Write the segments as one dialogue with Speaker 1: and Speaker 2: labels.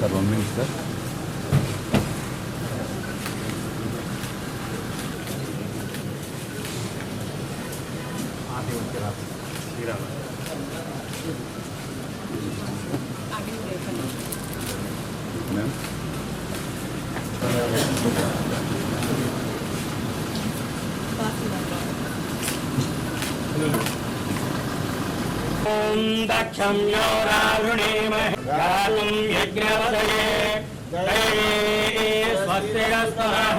Speaker 1: Pardon, minister. आते उनके रात
Speaker 2: गिरा दक्षम यो रारुणीमहं यज्ञवदये। दैवे
Speaker 3: स्वस्तिरस्तः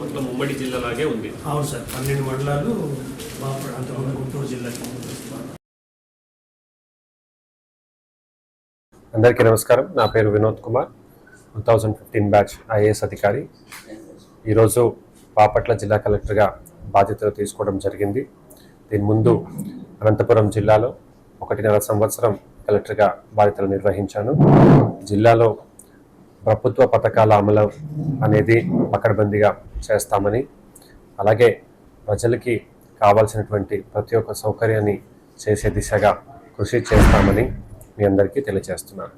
Speaker 3: మొత్తం ఉమ్మడి జిల్లాలాగే ఉంది
Speaker 4: అవును సార్ పన్నెండు మండలాలు అంతకుముందు గుంటూరు జిల్లాకి
Speaker 5: అందరికీ నమస్కారం. నా పేరు Vinod Kumar. Two thousand fifteen batch IAS అధికారి. ఈరోజు బాపట్ల జిల్లా కలెక్టర్గా బాధ్యతలు తీసుకోవడం జరిగింది. దీని ముందు అనంతపురం జిల్లాలో ఒకటిన్నర సంవత్సరం కలెక్టర్గా బాధ్యతలు నిర్వహించాను. జిల్లాలో ప్రభుత్వ పథకాల అమలు అనేది పకడ్బందీగా చేస్తామని అలాగే ప్రజలకి కావాల్సినటువంటి ప్రతి ఒక్క సౌకర్యాన్ని చేసే దిశగా కృషి చేస్తామని మీ అందరికీ తెలియజేస్తున్నాను.